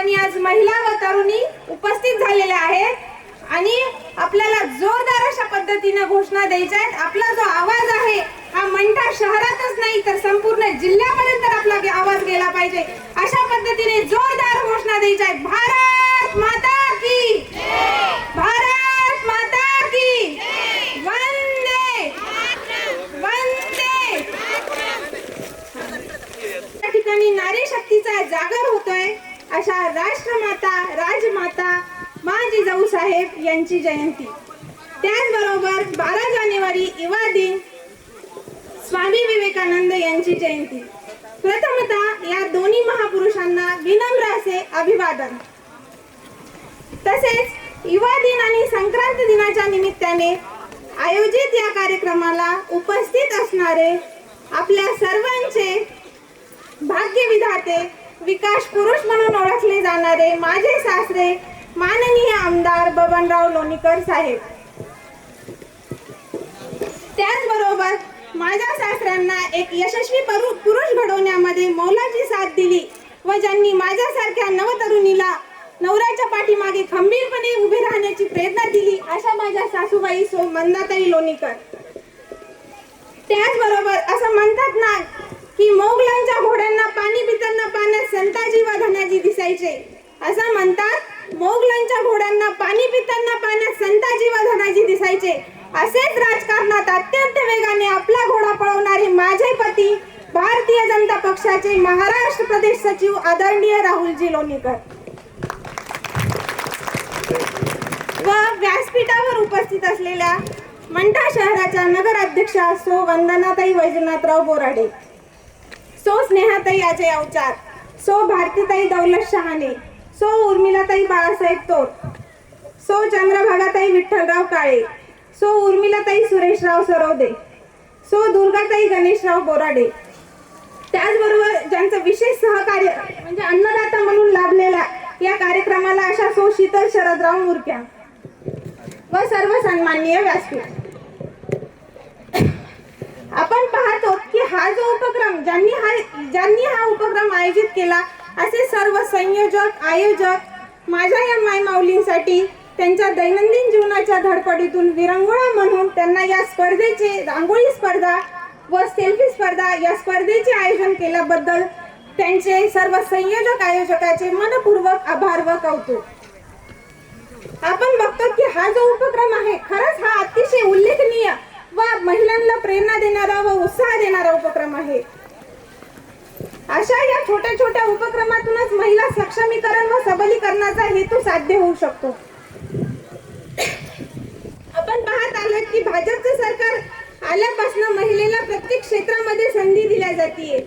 ठिकाणी आज महिला व तरुणी उपस्थित झालेल्या आहेत. आणि आपल्याला जोरदार अशा पद्धतीने घोषणा द्यायच्या आहेत. आपला जो आवाज आहे हा मंठा शहरातच नाही तर संपूर्ण जिल्ह्यापर्यंत आपला आवाज गेला पाहिजे. अशा पद्धतीने जोरदार घोषणा द्यायच्या आहेत. भारत माता की भारत माता की वंदे वंदे या ठिकाणी नारी शक्तीचा जागर होतोय अशा राष्ट्रमाता राजमाता मा जाऊ साहेब यांची जयंती. त्याचबरोबर बारा जानेवारी युवा दिन स्वामी विवेकानंद यांची जयंती. प्रथमतः या दोन्ही महापुरुषांना विनम्र असे अभिवादन. तसेच युवा दिन आणि संक्रांत दिनाच्या निमित्ताने आयोजित या कार्यक्रमाला उपस्थित असणारे आपल्या सर्वांचे भाग्य विधाते विकास पुरुष म्हणून ओळखले जाणारे माझे सासरे माननीय आमदार बबनराव लोणीकर साहेब. त्याचबरोबर माझ्या सासऱ्यांना एक यशस्वी पुरुष घडवण्यामध्ये मौलाची साथ दिली व ज्यांनी माझ्यासारख्या नवतरुणीला नवऱ्याच्या पाठीमागे खंबीरपणे उभे राहण्याची प्रेरणा दिली अशा माझ्या सासूबाई सो मंदाताई लोणीकर. त्याचबरोबर असं म्हणतात ना की मोगलांच्या घोड्यांना पाणी पितांना पाण्यात संताजी व धनाजी दिसायचे असं म्हणतात मोगलांच्या घोड्यांना पाणी पिताना पाण्यात संताजी व धनाजी दिसायचे. असेच राजकारणात अत्यंत वेगाने आपला घोडा पळवणारे माझे पती भारतीय जनता पक्षाचे महाराष्ट्र प्रदेश सचिव आदरणीय राहुलजी लोणीकर. व व्यासपीठावर उपस्थित असलेल्या मंठा शहराच्या नगराध्यक्षा सो वंदनाताई वैजनाथराव बोराडे. सो स्नेहाताई अजय अवचार सो भारतीताई दौलत शहाणे सो उर्मिलाताई बाळासाहेब तोर सो चंद्रभागाताई विठ्ठलराव काळे सो उर्मिलाताई सुरेशराव सरोदे सो दुर्गाताई गणेशराव बोराडे. त्याचबरोबर ज्यांचं विशेष सहकार्य म्हणजे अन्नदाता म्हणून लाभलेला या कार्यक्रमाला अशा सो शीतल शरदराव मुरक्या व सर्व सन्माननीय व्यासपीठ. आपण पाहतो की हा जो उपक्रम ज्यांनी हा ज्यांनी हा उपक्रम आयोजित केला असे सर्व संयोजक आयोजक माझ्या या मायमाऊलींसाठी त्यांच्या दैनंदिन जीवनाच्या धडपडीतून विरंगुळा म्हणून त्यांना या स्पर्धेचे रांगोळी स्पर्धा व सेल्फी स्पर्धा या स्पर्धेचे आयोजन केल्याबद्दल त्यांचे सर्व संयोजक आयोजकाचे मनपूर्वक आभार व कौतुक. आपण बघतो की हा जो उपक्रम आहे खरंच हा अतिशय उल्लेखनीय व महिलांना प्रेरणा देणारा व उत्साह देणारा उपक्रम आहे. अशा या छोट्या छोट्या उपक्रमातूनच महिला सक्षमीकरण व सबलीकरणाचा हेतू साध्य होऊ शकतो. आपण पाहत आलात की भाजपचं सरकार आल्यापासून महिलेला प्रत्येक क्षेत्रामध्ये संधी दिल्या जाते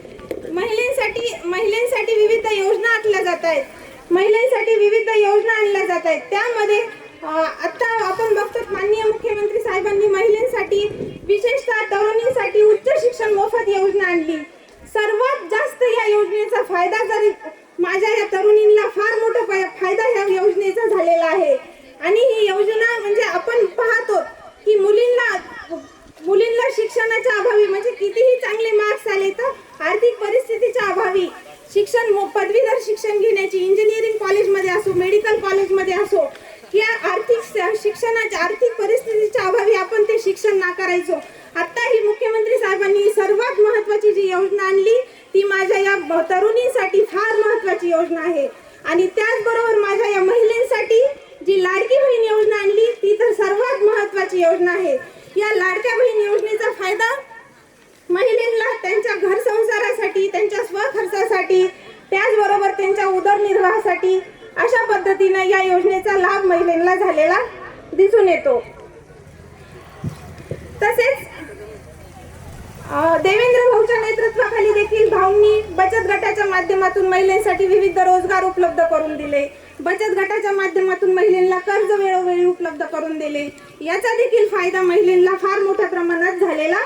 महिलांसाठी महिलांसाठी विविध योजना आखल्या जात आहेत. महिलांसाठी विविध योजना आणल्या जात आहेत. त्यामध्ये आता आपण बघतो माननीय मुख्यमंत्री साहेबांनी महिलांसाठी विशेषतः तरुणींसाठी उच्च शिक्षण मोफत योजना आणली. सर्वात जास्त या योजनेचा फायदा जरी माझ्या या तरुणींना फार मोठा फायदा ह्या योजनेचा झालेला आहे. आणि ही योजना म्हणजे आपण पाहतो की मुलींना मुलींना शिक्षणाच्या अभावी म्हणजे कितीही चांगले मार्क्स आले तर आर्थिक परिस्थितीच्या अभावी शिक्षण पदवी पदवीधर शिक्षण घेण्याची इंजिनिअरिंग कॉलेजमध्ये असो मेडिकल कॉलेजमध्ये असो या आर्थिक स- शिक्षणाच्या आर्थिक परिस्थितीच्या अभावी आपण ते शिक्षण नाकारायचो आता ही मुख्यमंत्री साहेबांनी सर्वात महत्वाची जी योजना आणली ती माझ्या या तरुणींसाठी फार महत्वाची योजना आहे. आणि त्याचबरोबर माझ्या या महिलेसाठी जी लाडकी बहीण योजना आणली ती तर सर्वात महत्वाची योजना आहे. या लाडक्या बहीण योजनेचा फायदा महिलेला त्यांच्या घर संसारासाठी त्यांच्या स्वखर्चासाठी त्याचबरोबर त्यांच्या उदरनिर्वाहासाठी अशा पद्धतीने या योजनेचा लाभ महिलांना झालेला दिसून येतो. तसेच देवेंद्र यांच्या नेतृत्वाखाली देखील भाऊंनी बचत गटाच्या माध्यमातून महिलांसाठी विविध रोजगार उपलब्ध करून दिले. बचत गटाच्या माध्यमातून महिलांना कर्ज वेळोवेळी उपलब्ध करून दिले. याचा देखील फायदा महिलांना फार मोठ्या प्रमाणात झालेला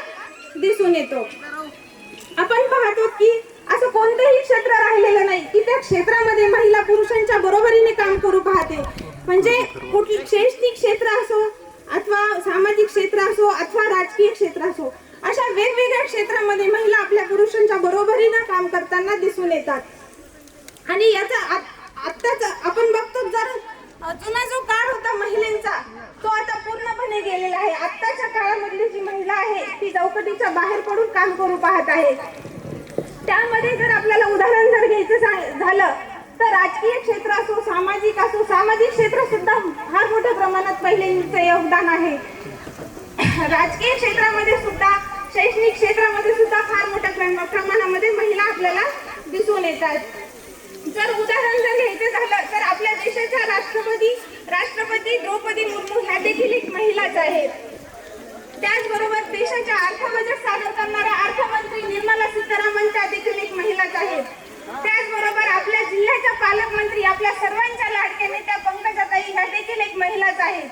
दिसून येतो. आपण पाहतो की असं कोणतंही क्षेत्र राहिलेलं नाही. की त्या क्षेत्रामध्ये महिला पुरुषांच्या बरोबरीने काम करू पाहते. म्हणजे कुठली शैक्षणिक क्षेत्र असो अथवा सामाजिक क्षेत्र असो अथवा राजकीय क्षेत्र असो अशा वेगवेगळ्या क्षेत्रामध्ये महिला आपल्या पुरुषांच्या बरोबरीनं काम करताना दिसून येतात. आणि याचा आत्ताच आपण बघतो जर जुना जो काळ होता महिलांचा तो आता पूर्णपणे गेलेला आहे. आत्ताच्या काळामधली जी महिला आहे ती चौकटीच्या बाहेर पडून काम करू पाहत आहे. त्यामध्ये जर आपल्याला उदाहरण जर घ्यायचं झालं तर राजकीय क्षेत्र असो सामाजिक असो सामाजिक क्षेत्र सुद्धा फार मोठ्या प्रमाणात महिलांचं योगदान आहे. राजकीय क्षेत्रामध्ये सुद्धा शैक्षणिक क्षेत्रामध्ये सुद्धा फार मोठ्या प्रमाणामध्ये महिला आपल्याला दिसून येतात. जर उदाहरण जर घ्यायचं झालं तर आपल्या देशाच्या राष्ट्रपती राष्ट्रपती द्रौपदी मुर्मू ह्या देखील एक महिलाच आहेत. त्याचबरोबर देशाच्या अर्थबजेट सादर करणाऱ्या अर्थ निर्मला सीतारामन त्या देखील एक महिलाच आहेत त्याचबरोबर आपल्या जिल्ह्याच्या पालकमंत्री आपल्या सर्वांच्या लाडक्या नेत्या पंकजाताई ह्या देखील एक महिलाच आहेत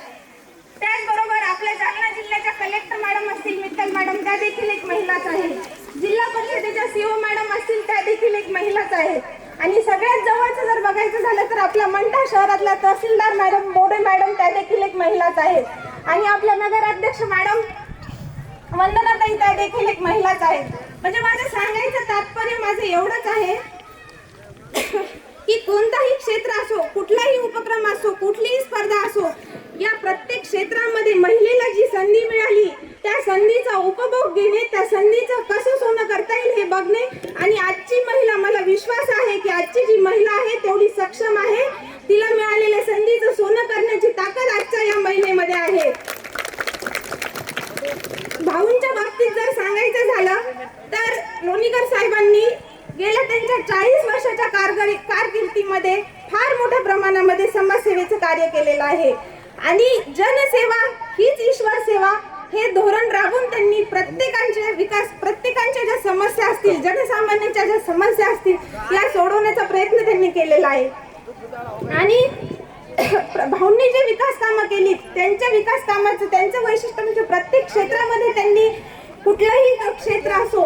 त्याचबरोबर आपल्या जालना जिल्ह्याच्या कलेक्टर मॅडम असतील मित्तल मॅडम त्या देखील एक महिलाच आहेत जिल्हा परिषदेच्या सीओ मॅडम असतील त्या देखील एक महिलाच आहेत आणि सगळ्यात जवळचं जर बघायचं झालं तर आपल्या मंठा शहरातल्या तहसीलदार मॅडम बोडे मॅडम त्या देखील एक महिलाच आहेत आणि आपल्या नगराध्यक्ष मॅडम वंदनाताई त्या देखील एक महिलाच आहेत म्हणजे माझं सांगायचं तात्पर्य माझं एवढंच आहे की कोणताही क्षेत्र असो कुठलाही उपक्रम असो कुठलीही स्पर्धा असो या प्रत्येक क्षेत्रामध्ये महिलेला जी संधी मिळाली त्या संधीचा उपभोग घेणे त्या संधीचं कसं सोनं करता येईल हे बघणे आणि आजची महिला मला विश्वास आहे की आजची जी महिला आहे तेवढी सक्षम आहे तिला मिळालेल्या संधीचं सोनं करण्याची ताकद आजच्या या महिलेमध्ये आहे भाऊंच्या बाबतीत जर सांगायचं झालं तर लोणीकर साहेबांनी गेल्या त्यांच्या चाळीस वर्षाच्या कारगरी कारकिर्दीमध्ये फार मोठ्या प्रमाणामध्ये समाजसेवेचं कार्य केलेलं आहे. आणि जनसेवा हीच ईश्वर सेवा हे धोरण राबून त्यांनी प्रत्येकांचे विकास प्रत्येकांच्या ज्या समस्या असतील जनसामान्यांच्या ज्या समस्या असतील या सोडवण्याचा प्रयत्न त्यांनी केलेला आहे. आणि भाऊंनी जे विकास कामं केली त्यांच्या विकास कामाचं त्यांचं वैशिष्ट्य म्हणजे प्रत्येक क्षेत्रामध्ये त्यांनी कुठलंही क्षेत्र असो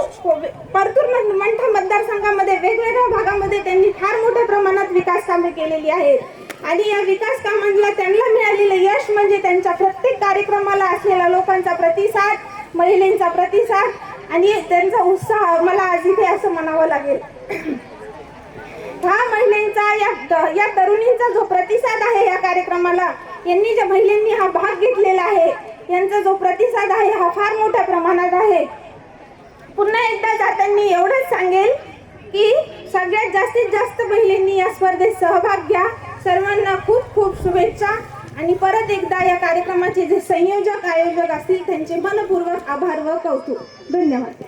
परतूर मंठा मतदारसंघामध्ये वेगवेगळ्या भागामध्ये त्यांनी फार मोठ्या प्रमाणात विकास कामे केलेली आहेत. आणि या विकास कामांना त्यांना मिळालेलं यश म्हणजे त्यांच्या प्रत्येक कार्यक्रमाला असलेला लोकांचा प्रतिसाद महिलांचा प्रतिसाद आणि त्यांचा उत्साह मला आज इथे असं म्हणावं लागेल. ह्या महिलांचा या या तरुणींचा जो प्रतिसाद आहे या कार्यक्रमाला यांनी ज्या महिलांनी हा भाग घेतलेला आहे यांचा जो प्रतिसाद आहे हा फार मोठ्या प्रमाणात आहे. पुन्हा एकदा जाताना एवढंच सांगेल की सगळ्यात जास्तीत जास्त महिलांनी या स्पर्धेत सहभाग घ्या. सर्वांना खूप खूप शुभेच्छा. आणि परत एकदा या कार्यक्रमाचे जे संयोजक आयोजक असतील त्यांचे मनपूर्वक आभार व कौतुक. धन्यवाद.